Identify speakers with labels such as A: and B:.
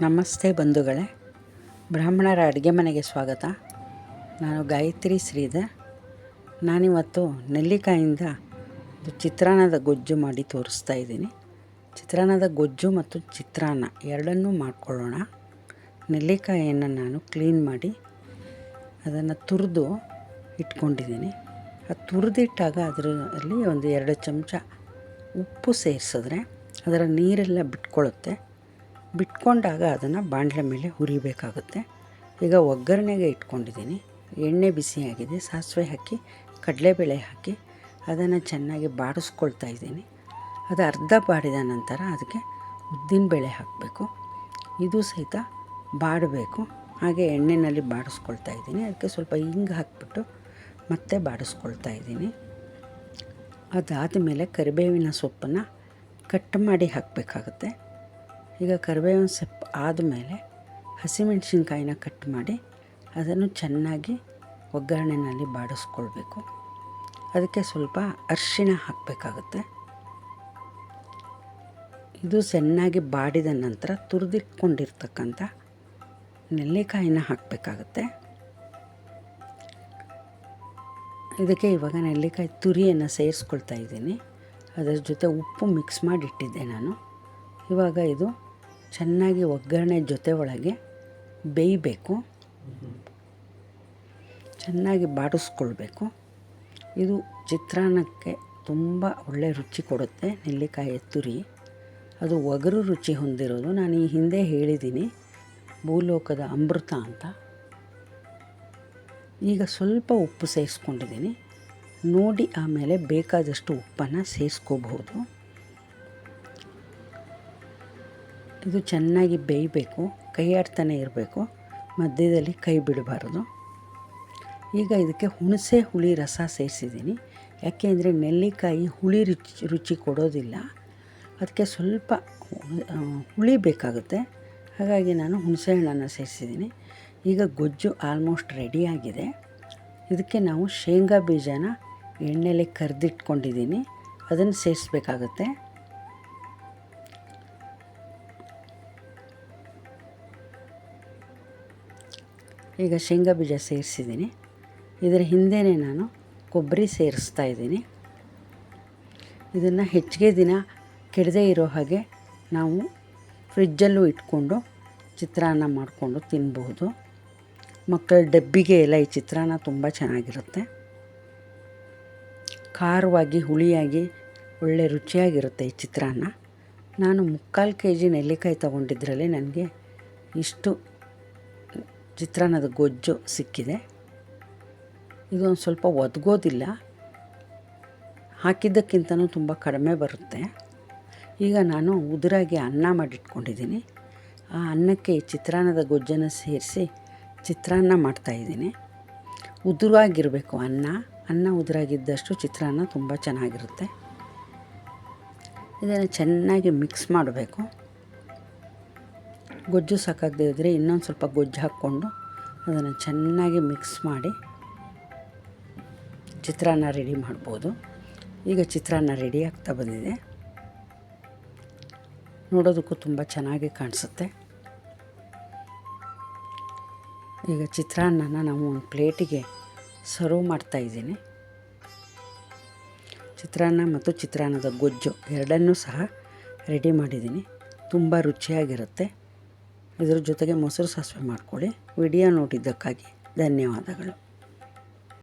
A: ನಮಸ್ತೆ ಬಂಧುಗಳೇ. ಬ್ರಾಹ್ಮಣರ ಅಡುಗೆ ಮನೆಗೆ ಸ್ವಾಗತ. ನಾನು ಗಾಯತ್ರಿ ಶ್ರೀಧರ್. ನಾನಿವತ್ತು ನೆಲ್ಲಿಕಾಯಿಂದ ಚಿತ್ರಾನ್ನದ ಗೊಜ್ಜು ಮಾಡಿ ತೋರಿಸ್ತಾ ಇದ್ದೀನಿ. ಚಿತ್ರಾನ್ನದ ಗೊಜ್ಜು ಮತ್ತು ಚಿತ್ರಾನ್ನ ಎರಡನ್ನೂ ಮಾಡಿಕೊಳ್ಳೋಣ. ನೆಲ್ಲಿಕಾಯಿಯನ್ನು ನಾನು ಕ್ಲೀನ್ ಮಾಡಿ ಅದನ್ನು ತುರಿದು ಇಟ್ಕೊಂಡಿದ್ದೀನಿ. ಅದು ತುರಿದಿಟ್ಟಾಗ ಅದರಲ್ಲಿ ಒಂದು ಎರಡು ಚಮಚ ಉಪ್ಪು ಸೇರಿಸಿದ್ರೆ ಅದರ ನೀರೆಲ್ಲ ಬಿಟ್ಕೊಳ್ಳುತ್ತೆ. ಬಿಟ್ಕೊಂಡಾಗ ಅದನ್ನು ಬಾಣಲೆ ಮೇಲೆ ಹುರಿಬೇಕಾಗುತ್ತೆ. ಈಗ ಒಗ್ಗರಣೆಗೆ ಇಟ್ಕೊಂಡಿದ್ದೀನಿ. ಎಣ್ಣೆ ಬಿಸಿಯಾಗಿದೆ. ಸಾಸಿವೆ ಹಾಕಿ, ಕಡಲೆಬೇಳೆ ಹಾಕಿ ಅದನ್ನು ಚೆನ್ನಾಗಿ ಬಾಡಿಸ್ಕೊಳ್ತಾ ಇದ್ದೀನಿ. ಅದು ಅರ್ಧ ಬಾಡಿದ ನಂತರ ಅದಕ್ಕೆ ಉದ್ದಿನಬೇಳೆ ಹಾಕಬೇಕು. ಇದು ಸಹಿತ ಬಾಡಬೇಕು. ಹಾಗೆ ಎಣ್ಣೆಯಲ್ಲಿ ಬಾಡಿಸ್ಕೊಳ್ತಾ ಇದ್ದೀನಿ. ಅದಕ್ಕೆ ಸ್ವಲ್ಪ ಹಿಂಗೆ ಹಾಕ್ಬಿಟ್ಟು ಮತ್ತೆ ಬಾಡಿಸ್ಕೊಳ್ತಾ ಇದ್ದೀನಿ. ಅದಾದ ಮೇಲೆ ಕರಿಬೇವಿನ ಸೊಪ್ಪನ್ನು ಕಟ್ ಮಾಡಿ ಹಾಕಬೇಕಾಗುತ್ತೆ. ಈಗ ಕರಿಬೇವಿನ ಸೊಪ್ಪು ಆದಮೇಲೆ ಹಸಿಮೆಣಸಿನ್ಕಾಯಿನ ಕಟ್ ಮಾಡಿ ಅದನ್ನು ಚೆನ್ನಾಗಿ ಒಗ್ಗರಣೆಯಲ್ಲಿ ಬಾಡಿಸ್ಕೊಳ್ಬೇಕು. ಅದಕ್ಕೆ ಸ್ವಲ್ಪ ಅರಿಶಿಣ ಹಾಕಬೇಕಾಗುತ್ತೆ. ಇದು ಚೆನ್ನಾಗಿ ಬಾಡಿದ ನಂತರ ತುರಿದಿಟ್ಕೊಂಡಿರ್ತಕ್ಕಂಥ ನೆಲ್ಲಿಕಾಯಿನ ಹಾಕಬೇಕಾಗುತ್ತೆ. ಇದಕ್ಕೆ ಇವಾಗ ನೆಲ್ಲಿಕಾಯಿ ತುರಿಯನ್ನು ಸೇರಿಸ್ಕೊಳ್ತಾ ಇದ್ದೀನಿ. ಅದರ ಜೊತೆ ಉಪ್ಪು ಮಿಕ್ಸ್ ಮಾಡಿಟ್ಟಿದ್ದೆ ನಾನು. ಇವಾಗ ಇದು ಚೆನ್ನಾಗಿ ಒಗ್ಗರಣೆ ಜೊತೆ ಒಳಗೆ ಬೇಯಬೇಕು. ಚೆನ್ನಾಗಿ ಬಾಡಿಸ್ಕೊಳ್ಬೇಕು. ಇದು ಚಿತ್ರಾನ್ನಕ್ಕೆ ತುಂಬ ಒಳ್ಳೆ ರುಚಿ ಕೊಡುತ್ತೆ ನೆಲ್ಲಿಕಾಯಿ ತುರಿ ಅದು ಒಗರು ರುಚಿ ಹೊಂದಿರೋದು. ನಾನು ಈ ಹಿಂದೆ ಹೇಳಿದ್ದೀನಿ, ಭೂಲೋಕದ ಅಮೃತ ಅಂತ. ಈಗ ಸ್ವಲ್ಪ ಉಪ್ಪು ಸೇರಿಸ್ಕೊಂಡಿದ್ದೀನಿ ನೋಡಿ ಆಮೇಲೆ ಬೇಕಾದಷ್ಟು ಉಪ್ಪನ್ನು ಸೇರಿಸ್ಕೋಬಹುದು ಇದು ಚೆನ್ನಾಗಿ ಬೇಯಬೇಕು, ಕೈ ಆಡ್ತಾನೆ ಇರಬೇಕು, ಮಧ್ಯದಲ್ಲಿ ಕೈ ಬಿಡಬಾರ್ದು. ಈಗ ಇದಕ್ಕೆ ಹುಣಸೆ ಹುಳಿ ರಸ ಸೇರಿಸಿದ್ದೀನಿ. ಯಾಕೆಂದರೆ ನೆಲ್ಲಿಕಾಯಿ ಹುಳಿ ರುಚಿ ರುಚಿ ಕೊಡೋದಿಲ್ಲ. ಅದಕ್ಕೆ ಸ್ವಲ್ಪ ಹುಳಿ ಬೇಕಾಗುತ್ತೆ. ಹಾಗಾಗಿ ನಾನು ಹುಣಸೆ ಹಣ್ಣನ್ನು ಸೇರಿಸಿದ್ದೀನಿ. ಈಗ ಗೊಜ್ಜು ಆಲ್ಮೋಸ್ಟ್ ರೆಡಿಯಾಗಿದೆ ಇದಕ್ಕೆ ನಾವು ಶೇಂಗಾ ಬೀಜನ ಎಣ್ಣೆಯಲ್ಲಿ ಕರೆದಿಟ್ಕೊಂಡಿದ್ದೀನಿ. ಅದನ್ನು ಸೇರಿಸ್ಬೇಕಾಗತ್ತೆ. ಈಗ ಶೇಂಗಾ ಬೀಜ ಸೇರಿಸಿದ್ದೀನಿ. ಇದರ ಹಿಂದೆಯೇ ನಾನು ಕೊಬ್ಬರಿ ಸೇರಿಸ್ತಾ ಇದ್ದೀನಿ. ಇದನ್ನು ಹೆಚ್ಚಿಗೆ ದಿನ ಕೆಡದೇ ಇರೋ ಹಾಗೆ ನಾವು ಫ್ರಿಜ್ಜಲ್ಲೂ ಇಟ್ಕೊಂಡು ಚಿತ್ರಾನ್ನ ಮಾಡಿಕೊಂಡು ತಿನ್ಬಹುದು. ಮಕ್ಕಳ ಡಬ್ಬಿಗೆ ಎಲ್ಲ ಈ ಚಿತ್ರಾನ್ನ ತುಂಬ ಚೆನ್ನಾಗಿರುತ್ತೆ. ಖಾರವಾಗಿ, ಹುಳಿಯಾಗಿ, ಒಳ್ಳೆ ರುಚಿಯಾಗಿರುತ್ತೆ ಈ ಚಿತ್ರಾನ್ನ. ನಾನು ಮುಕ್ಕಾಲು ಕೆ ಜಿ ನೆಲ್ಲಿಕಾಯಿ ತೊಗೊಂಡಿದ್ರಲ್ಲಿ ನನಗೆ ಇಷ್ಟು ಚಿತ್ರಾನ್ನದ ಗೊಜ್ಜು ಸಿಕ್ಕಿದೆ. ಇದೊಂದು ಸ್ವಲ್ಪ ಒದಗೋದಿಲ್ಲ. ಹಾಕಿದ್ದಕ್ಕಿಂತನೂ ತುಂಬ ಕಡಿಮೆ ಬರುತ್ತೆ. ಈಗ ನಾನು ಉದುರಾಗಿ ಅನ್ನ ಮಾಡಿಟ್ಕೊಂಡಿದ್ದೀನಿ. ಆ ಅನ್ನಕ್ಕೆ ಚಿತ್ರಾನ್ನದ ಗೊಜ್ಜನ್ನು ಸೇರಿಸಿ ಚಿತ್ರಾನ್ನ ಮಾಡ್ತಾಯಿದ್ದೀನಿ ಉದುರಾಗಿರಬೇಕು ಅನ್ನ. ಅನ್ನ ಉದುರಾಗಿದ್ದಷ್ಟು ಚಿತ್ರಾನ್ನ ತುಂಬ ಚೆನ್ನಾಗಿರುತ್ತೆ. ಇದನ್ನು ಚೆನ್ನಾಗಿ ಮಿಕ್ಸ್ ಮಾಡಬೇಕು. ಗೊಜ್ಜು ಸಾಕಾಗದೇ ಇದ್ದರೆ ಇನ್ನೊಂದು ಸ್ವಲ್ಪ ಗೊಜ್ಜು ಹಾಕ್ಕೊಂಡು ಅದನ್ನು ಚೆನ್ನಾಗಿ ಮಿಕ್ಸ್ ಮಾಡಿ ಚಿತ್ರಾನ್ನ ರೆಡಿ ಮಾಡ್ಬೋದು. ಈಗ ಚಿತ್ರಾನ್ನ ರೆಡಿ ಆಗ್ತಾ ಬಂದಿದೆ. ನೋಡೋದಕ್ಕೂ ತುಂಬ ಚೆನ್ನಾಗಿ ಕಾಣಿಸುತ್ತೆ. ಈಗ ಚಿತ್ರಾನ್ನನ ನಾವು ಒಂದು ಪ್ಲೇಟಿಗೆ ಸರ್ವ್ ಮಾಡ್ತಾಯಿದ್ದೀನಿ ಚಿತ್ರಾನ್ನ ಮತ್ತು ಚಿತ್ರಾನ್ನದ ಗೊಜ್ಜು ಎರಡನ್ನೂ ಸಹ ರೆಡಿ ಮಾಡಿದ್ದೀನಿ. ತುಂಬ ರುಚಿಯಾಗಿರುತ್ತೆ. ಇದರ ಜೊತೆಗೆ ಮೊಸರು ಸಾಸಿವೆ ಮಾಡಿಕೊಳ್ಳಿ. ವಿಡಿಯೋ ನೋಡಿದ್ದಕ್ಕಾಗಿ ಧನ್ಯವಾದಗಳು.